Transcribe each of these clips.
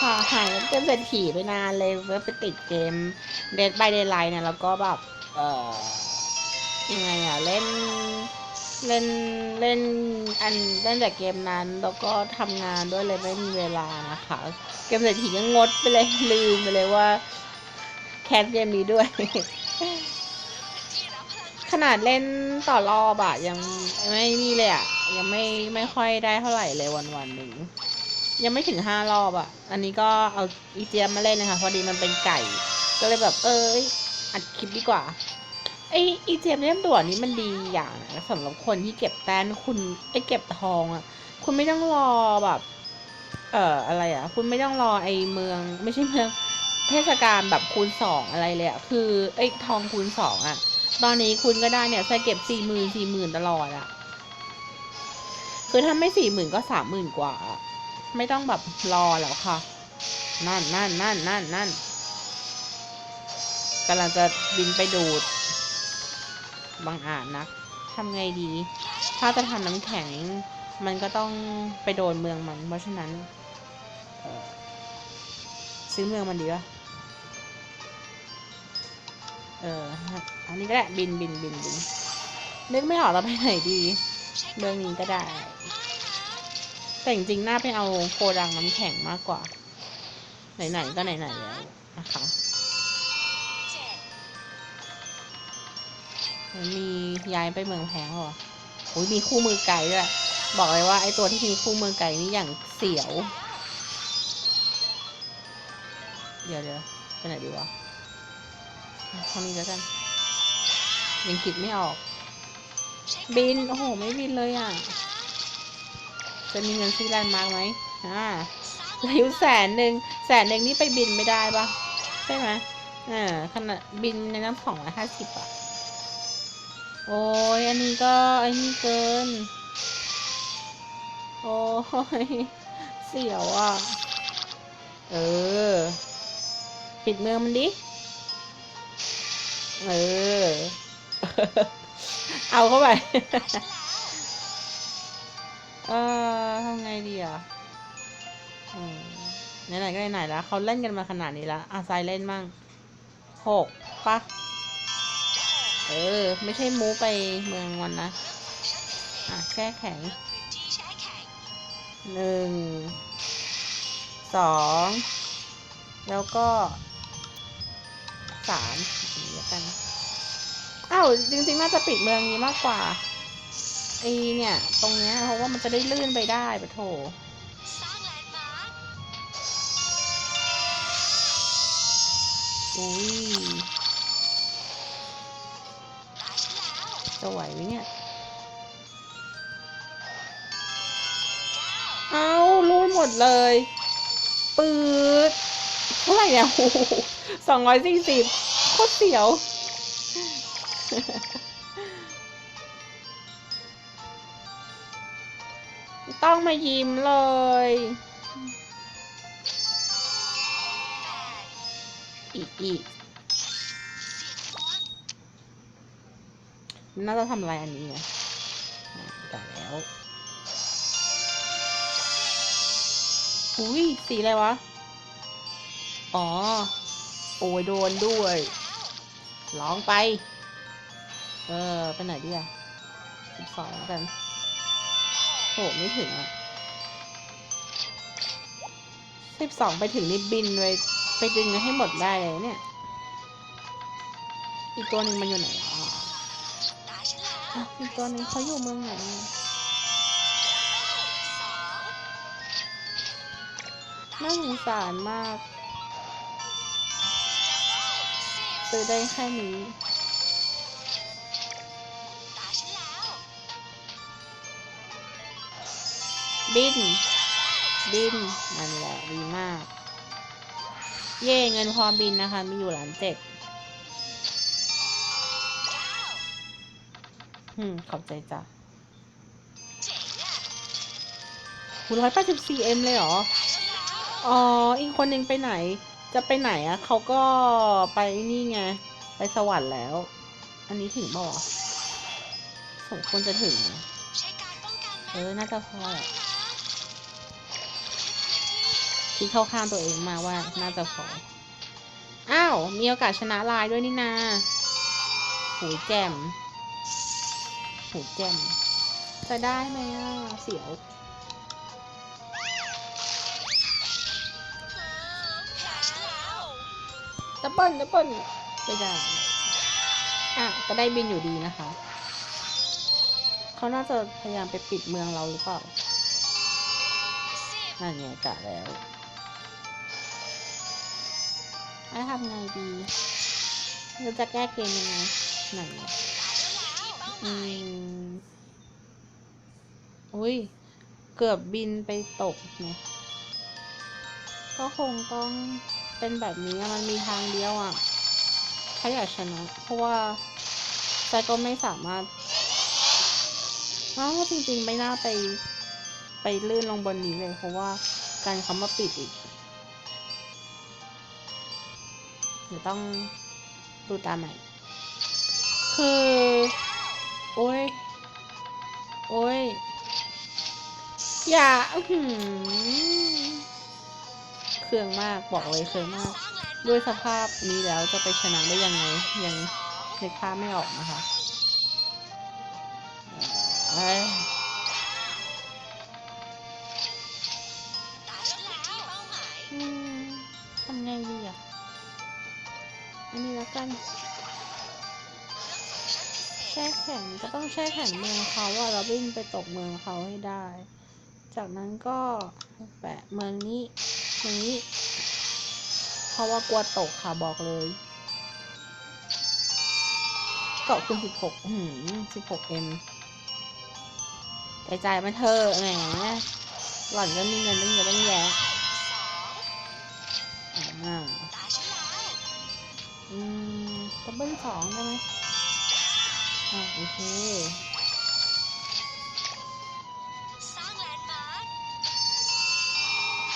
ค่ะหายเกมเศรษฐีไปนานเลยเว่าไปติดเกม Dead by Daylight เนี่ยแล้วก็แบบเอ่อยังไงอะเล่นเล่นเล่นอันเล่นแต่เกมนั้นแล้วก็ทำงานด้วยเลยไม่มีเวลานะคะเกมเศรษฐีก็งดไปเลยลืมไปเลยว่า แคสเกมนี้ด้วย ขนาดเล่นต่อรอบอะยังไม่นี่เลยอะยังไม่ไม่ค่อยได้เท่าไหร่เลยวันวันหนึ่ง ยังไม่ถึงห้ารอบอะอันนี้ก็เอาอีเจียมมาเล่นนะคะ พอดีมันเป็นไก่ ก็เลยแบบเอ้ยอัดคลิปดีกว่าไออีเจียมเล่มด่วนนี้มันดีอย่างนะสำหรับคนที่เก็บแต้นคุณไอเก็บทองอะคุณไม่ต้องรอแบบ เอ่ออะไรอะคุณไม่ต้องรอไอเมือง ไม่ใช่เมืองเทศกาลแบบคูณสองอะไรเลยอะคือไอทองคูณสองอะตอนนี้คุณก็ได้เนี่ยใส่เก็บสี่หมื่นสี่หมื่นตลอดอะคือถ้าไม่สี่หมื่นก็สามหมื่นกว่าอะ ไม่ต้องแบบรอแล้วค่ะ นั่นนั่นนั่นนั่นนั่นกำลังจะบินไปดูด บางอาจนะทำไงดี ถ้าจะทำน้ำแข็ง มันก็ต้องไปโดนเมืองมัน เพราะฉะนั้นซื้อเมืองมันดีวะเออ อันนี้ก็ได้บินบินบินบินนึกไม่ออกเราไปไหนดีเรื่องนี้ก็ได้ แต่จริงๆน่าไปเอาโกดังน้ำแข็งมากกว่า ไหนๆก็ไหนๆแล้วนะคะมันมีย้ายไปเมืองแพงเหรอโอ้ยมีคู่มือไก่ด้วย บอกเลยว่าไอตัวที่มีคู่มือไก่นี่อย่างเสียว เดี๋ยวเดี๋ยวไปไหนดีวะทำนี้แล้วกัน ยังคิดไม่ออก บิน โอ้โห ไม่บินเลยอะ จะมีเงินซื้อแลนด์มาร์กไหมอ่าหลือยู่แสนหนึ่งแสนหนึ่งนี่ไปบินไม่ได้ปะใช่ไหมอ่าขนาดบินในน้ำสองร้อยห้าสิบอะ โอ้ยอันนี้ก็ไอ้นี่เกิน โอ้ยเสียวอะ เออ ปิดเมืองมันดิ เออ เอาเข้าไป เออทำไงดีอะไหนๆก็ไหนๆแล้วเขาเล่นกันมาขนาดนี้แล้วอะทรายเล่นมั่งหกปะเออ ไม่ใช่มูไปเมืองวันนะ อะแช่แข็งหนึ่งสองแล้วก็สามอย่างนี้แล้วกันอ้าวจริงๆ น่าจะปิดเมืองนี้มากกว่า ไอเนี่ย ตรงเนี้ยเพราะว่ามันจะได้ลื่นไปได้ปะโถอุ้ยจะไหวไหมเนี่ย เอารูดหมดเลยปืดเท่าไหร่เนี่ยสองร้อยสี่สิบโคตรเสียว ต้องมายิ้มเลย อีกอีกน่าจะทำอะไรอันนี้ไงอ่าได้แล้ว อุ้ยสีอะไรวะ อ๋อ โอ้ยโดนด้วย ร้องไป เออ ไปไหนดีอะสิบสองกัน โหไม่ถึงอะสิบสองไปถึงนี่บินไปไปดึงให้หมดได้เลยเนี่ย อีกตัวหนึ่งมันอยู่ไหนอะอีกตัวหนึ่งเขาอยู่เมืองไหนน่าสงสารมากซื้อได้แค่นี้ บิน บิน นั่นแหละดีมาก เย่เงินพอบินนะคะ มีอยู่หลานเจ็ดอืม ขอบใจจ้ะหูร้อยแปดสิบสี่เอ็มเลยเหรอ อ๋อ อีกคนหนึ่งไปไหน จะไปไหนอะเขาก็ไปนี่ไง ไปสวรรค์แล้ว อันนี้ถึงเปล่ะสมควรจะถึง เออ น่าจะพอแหละ คิดเข้าข้างตัวเองมากว่าน่าจะพออ้าว มีโอกาสชนะลายด้วยนี่นาหูแจ่มหูแจ่มจะได้ไหมอะ เสียวแพ้ฉันแล้วดับเบิลดับเบิลไม่ได้ อะ ก็ได้บินอยู่ดีนะคะ เขาน่าจะพยายามไปปิดเมืองเราหรือเปล่าสิบนั่นไงกะแล้ว ไอ้ทำไงดีเราจะแก้เกมยังไงไหนเป้าหอืมอุ้ย เกือบบินไปตกเนี่ยก็คงต้องเป็นแบบนี้มันมีทางเดียวอะ ถ้าอยากชนะ เพราะว่าแต่ก็ไม่สามารถอ้าวจริงๆ ไม่น่าไป ไปลื่นลงบนนี้เลย เพราะว่าการเขามาปิดอีก เดี๋ยวต้องดูตามใหม่ คือ โอ้ย โอ้ย อย่าหือเครื่องมากบอกเลยเครื่องมาก ด้วยสภาพนี้แล้วจะไปชนะได้ยังไง ยังสองนึกภาพไม่ออกนะคะ ข็งก็ต้องแช่แข็งเมืองเขาว่าเราวิ่งไปตกเมืองเขาให้ได้ จากนั้นก็แปะเมืองนี้เมืองนี้ เพราะว่ากลัวตกค่ะบอกเลยเกาะคุณสิบหกหืมสิบหกเอ็มใจายมาเธอแหมหล่อนก็มีเงินตั้งเยอะตั้งแยะอ่าตายฉันแล้วอืมดับเบิ้ลสองได้ไหม อ่าโอเค สร้างแลนด์มาร์ค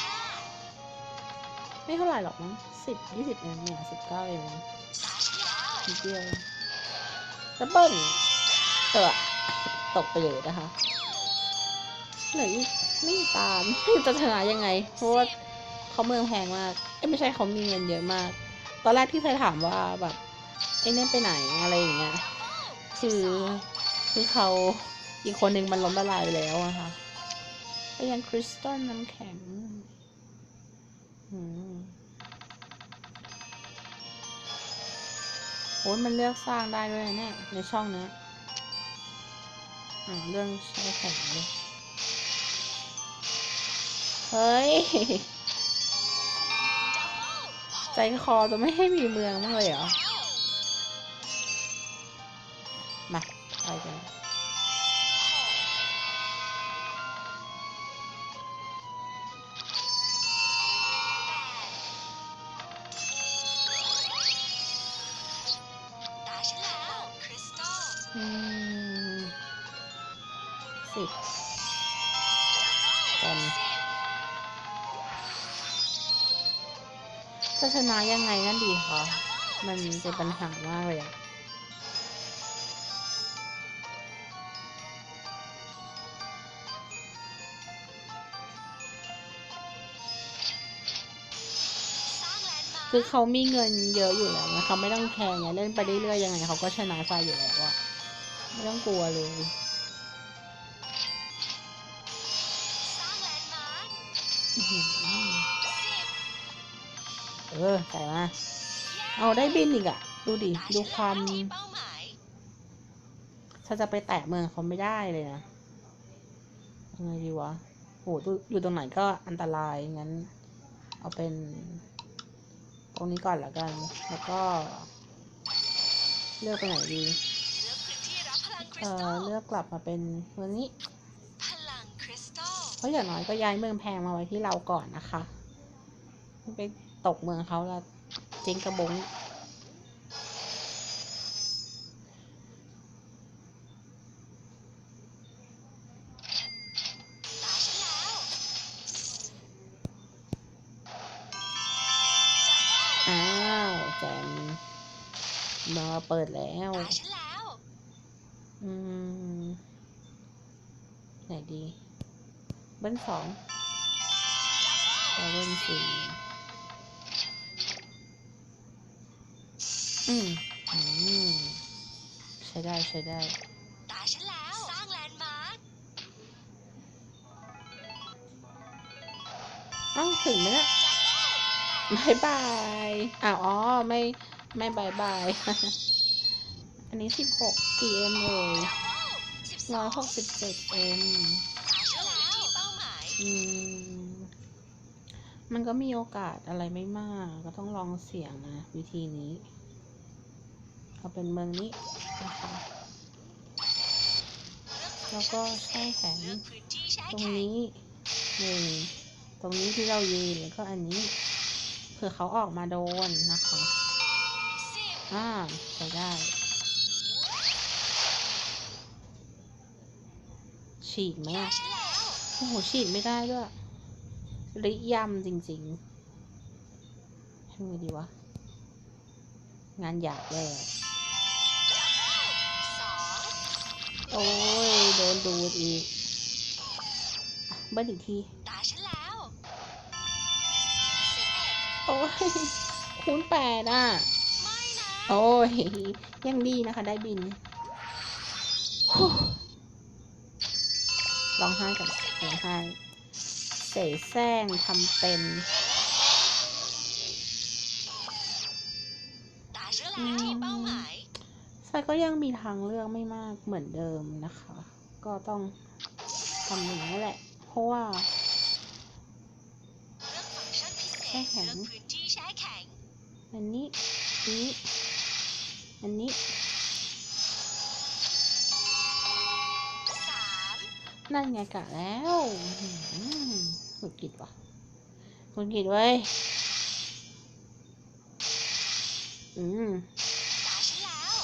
ห้าไม่เท่าไหร่หรอกมั้งสิบยี่สิบเองเนี่ยสิบเก้าเองตายฉันแล้วนิดเดียวดับเบิลเออตกไปเลยนะคะเหลืออีกไม่ตามจะชนะยังไง เพราะว่าเขาเมืองแพงมากเอ้ยไม่ใช่เขามีเงินเยอะมาก ตอนแรกที่เคยถามว่าแบบไอ้เนี่ยไปไหนอะไรอย่างเงี้ย คือคือเขาอีกคนหนึ่งมันล้มละลายไปแล้วอะค่ะไปยังคริสตัลน้ำแข็งอืมโอ้ยมันเลือกสร้างได้ด้วยเนี่ยในช่องเนี้ยอ่าเรื่องใช้แข็งเลยเฮ้ย ใจคอจะไม่ให้มีเมืองบ้งเลยเหรอ สิบกันจะชนะยังไงนั่นดีคะมันเป็นปัญหามากเลยอะคือเขามีเงินเยอะอยู่แล้วนะเขาไม่ต้องแคร์ไงเล่นไปเรื่อยๆยังไงเขาก็ชนะไฟอยู่แล้วอะ ไม่ต้องกลัวเลยสร้างแลนด์มาร์คอื้อหือสิบเออใส่มา เอาได้บินอีกอะดูดิ ดูความที่เป้าหมายถ้าจะไปแตะเมืองเขาไม่ได้เลยนะยังไงดีวะโหดูอยู่ตรงไหนก็อันตรายงั้น เอาเป็น ตรงนี้ก่อนละกัน แล้วก็ เลือกไปไหนดี เอสตัอลเลือกกลับมาเป็นเมืองนี้พลังคริสตัลเพราะอย่างน้อยก็ย้ายเมืองแพงมาไว้ที่เราก่อนนะคะไม่ไปตกเมืองเขาแล้วเจ๊งกระบงตายฉันแล้วอ้าวแจมเมืองเราเปิดแล้ว ตายฉันแล้ว อืม ไหนดี เบิ้ลสองเซเว่นซีอืมอืมใช้ได้ใช้ได้ตาฉันแล้ว สร้างแลนด์มาร์คเอ้าถึงไหมเนี่ยบายบายอ้าวอ๋อ ไม่ ไม่บายบาย อันนี้สิบหก PM เลยสิบสร้ออยงหกสิบเจ็ด M อืม มันก็มีโอกาสอะไรไม่มาก ก็ต้องลองเสี่ยงนะ วิธีนี้ เอาเป็นเมืองนี้นะคะแล้วก็แช่แขนตรงนี้หนึ่งตรงนี้ที่เรายืนแล้วก็อันนี้เผื่อเขาออกมาโดนนะคะอ่าใช้ได้ฉีกไหม โอ้โหฉีกไม่ได้ด้วยริยำจริงๆทำไงดีวะ งานหยาบแล้วสองโอ้ย โดนดูดอีกอะเบิ้ลอีกที ตาฉันแล้วสิบเอ็ดโอ้ย คูณแปดอะไม่นะโอ้ย ยังดีนะคะได้บินฮู้ ร้องไห้กันร้องไห้เสแสร้งทำเป็นตาฉันแล้วที่เป้าหมายไฟก็ยังมีทางเลือกไม่มากเหมือนเดิมนะคะ ก็ต้องทำอย่างนี้แหละ เพราะว่าเลือกฟังก์ชันพิเศแช่ษแข็งเลือกพื้นที่แช่แข็งอันนี้ อันนี้ อันนี้ นั่นไงกะแล้วอื้อหือหงุดหงิดว่ะหงุดหงิดเว้ยอืมตาฉันแล้ว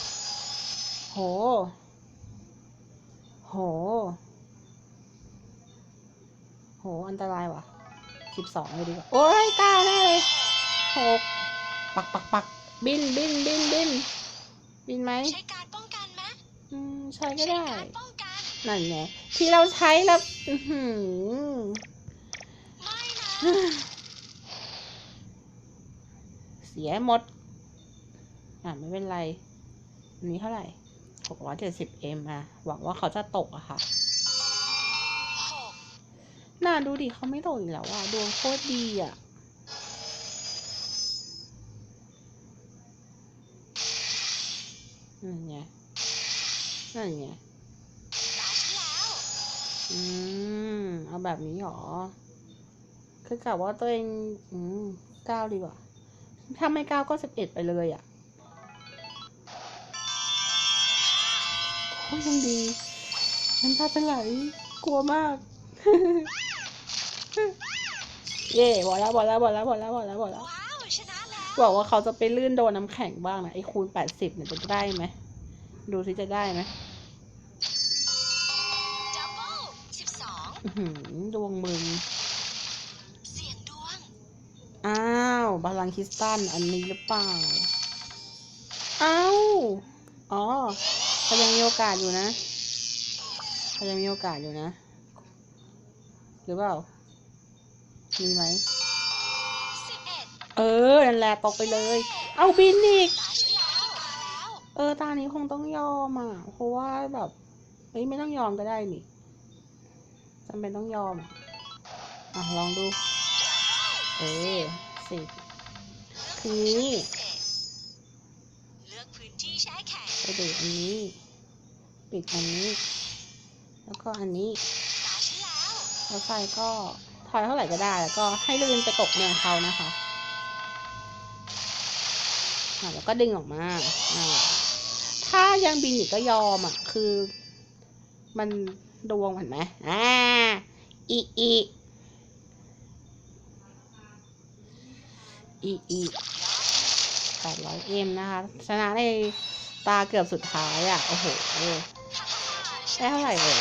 โห โห โห อันตรายว่ะสิบสองเลยดีกว่า โอ้ยเก้าแน่เลยหกปักปักปักบินบินบินบินบินไหมใช้การป้องกันไหมอืม ใช้ก็ใช้ได้ นั่นไงที่เราใช้แล้วหือไม่นะเสียหมด อะ ไม่เป็นไร อันนี้เท่าไหร่หกร้อยเจ็ดสิบเอ็มอะ หวังว่าเขาจะตกอะค่ะหกน่าดูดิเขาไม่ตกอีกแล้วอะ ดวงโคตรดีอะนั่นไงนั่นไง อืม เอาแบบนี้หรอ คือกะว่าตัวเอง อืมเก้าดีกว่า ถ้าไม่เก้าก็สิบเอ็ดไปเลยอะโอ้ยยังดีน้ำตาจะไหล กลัวมาก เย่บอกแล้วบอกแล้วบอกแล้วบอกแล้วบอกแล้วบอกแล้วว้าวชนะแล้วบอกว่าเขาจะไปลื่นโดนน้ำแข็งบ้างนะไอ้คูณแปดสิบเนี่ยจะได้ไหม ดูสิจะได้ไหม ดวงมึง เสี่ยงดวง อ้าวบาลังคริสตันอันนี้หรือเปล่า อ้าว อ๋อเขายังมีโอกาสอยู่นะเขายังมีโอกาสอยู่นะ หรือเปล่า มีไหมสิบเอ็ดเออ นั่นแหละตกไปเลย เอาบินอีกตาฉันแล้วตาแล้วเออ ตานี้คงต้องยอมอะ เพราะว่าแบบเฮ้ยไม่ต้องยอมก็ได้นี่ จำเป็นต้องยอม อะ ลองดู เออสิคือนี้เลือกพื้นที่แช่แข็งไปดูอันนี้ ปิดอันนี้ แล้วก็อันนี้แล้วรถไฟก็ถอยเท่าไหร่ก็ได้ แล้วก็ให้ลื่นไปตกเมืองเขานะคะอะแล้วก็ดึงออกมาอ่าถ้ายังบินอีกก็ยอมอะ คือมัน ดวงเห็นไหมอ่าอีอีอีอีแปดร้อยเอ็มนะคะ ชนะในตาเกือบสุดท้ายอะ โอ้โหได้เท่าไหร่เลย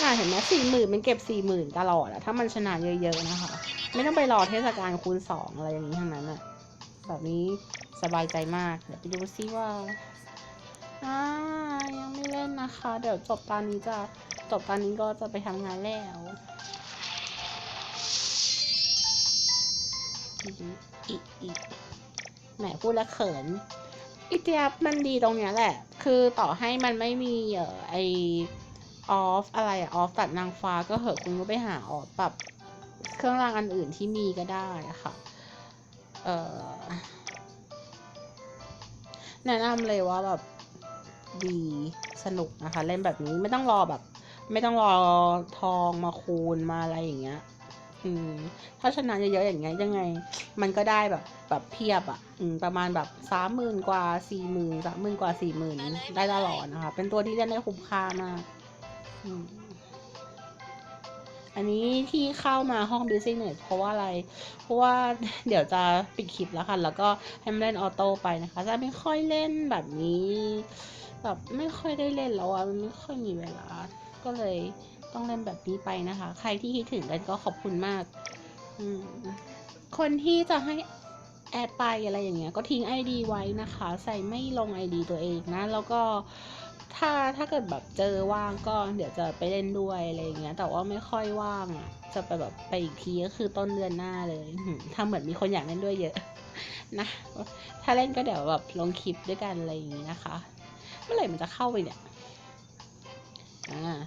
อ่าเห็นไหมสี่หมื่นมันเก็บสี่หมื่นตลอดอะถ้ามันชนะเยอะๆนะคะ ไม่ต้องไปรอเทศกาลคูณสองอะไรอย่างนี้ทั้งนั้นอะแบบนี้สบายใจมาก เดี๋ยวไปดูซิว่าอ่า ยังไม่เล่นนะคะ เดี๋ยวจบตอนนี้จะจบตอนนี้ก็จะไปทำงานแล้วอีกอีกแหมพูดแล้วเขินอีเจียบมันดีตรงเนี้ยแหละ คือต่อให้มันไม่มีเอ่อไอออฟอะไรออฟตัดนางฟ้าก็เหอะคุณก็ไปหาออฟปรับเครื่องรางอันอื่นที่มีก็ได้ค่ะ เออแนะนำเลยว่าแบบ ดีสนุกนะคะ เล่นแบบนี้ไม่ต้องรอแบบ ไม่ต้องรอทองมาคูณมาอะไรอย่างเงี้ย อืม ถ้าชนะเยอะๆอย่างเงี้ยยังไง มันก็ได้แบบแบบเพียบอะ่ะ อืม ประมาณแบบสามหมื่นกว่าสี่หมื่นสามหมื่นกว่าสี่หมื่นได้ตลอดนะคะ เป็นตัวที่เล่นได้คุ้มค่ามากอืมอันนี้ที่เข้ามาห้อง business เพราะว่าอะไร เพราะว่าเดี๋ยวจะปิดคลิปแล้วค่ะ แล้วก็ให้มันเล่นออโต้ไปนะคะ จะไม่ค่อยเล่นแบบนี้ แบบไม่ค่อยได้เล่นแล้วอะมันไม่ค่อยมีเวลา ก็เลยต้องเล่นแบบนี้ไปนะคะ ใครที่คิดถึงกันก็ขอบคุณมากอคนที่จะให้แอดไปอะไรอย่างเงี้ย ก็ทิ้ง ID ไว้นะคะ ใส่ไม่ลง ID ตัวเองนะ แล้วก็ถ้าถ้าเกิดแบบเจอว่างก็เดี๋ยวจะไปเล่นด้วยอะไรอย่างเงี้ย แต่ว่าไม่ค่อยว่างอะ จะไปแบบไปอีกทีก็คือต้นเดือนหน้าเลยถ้าเหมือนมีคนอยากเล่นด้วยเยอะนะ ถ้าเล่นก็เดี๋ยวแบบลงคลิปด้วยกันอะไรอย่างงี้นะคะ เมื่อไหร่มันจะเข้าไปเนี่ยอ่า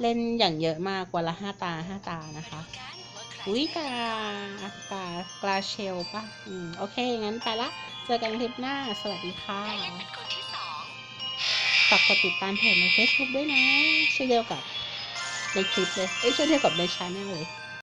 เล่นอย่างเยอะมากวันละห้าตาห้าตานะคะ อุ้ยกา กา กลาเชลป่ะ อืม โอเค งั้นไปละ เจอกันคลิปหน้า สวัสดีค่ะฝากกดติดตามเพจใน Facebook ด้วยนะ ชื่อเดียวกับในคลิปเลย เอ้ยชื่อเดียวกับในชาแนลเลย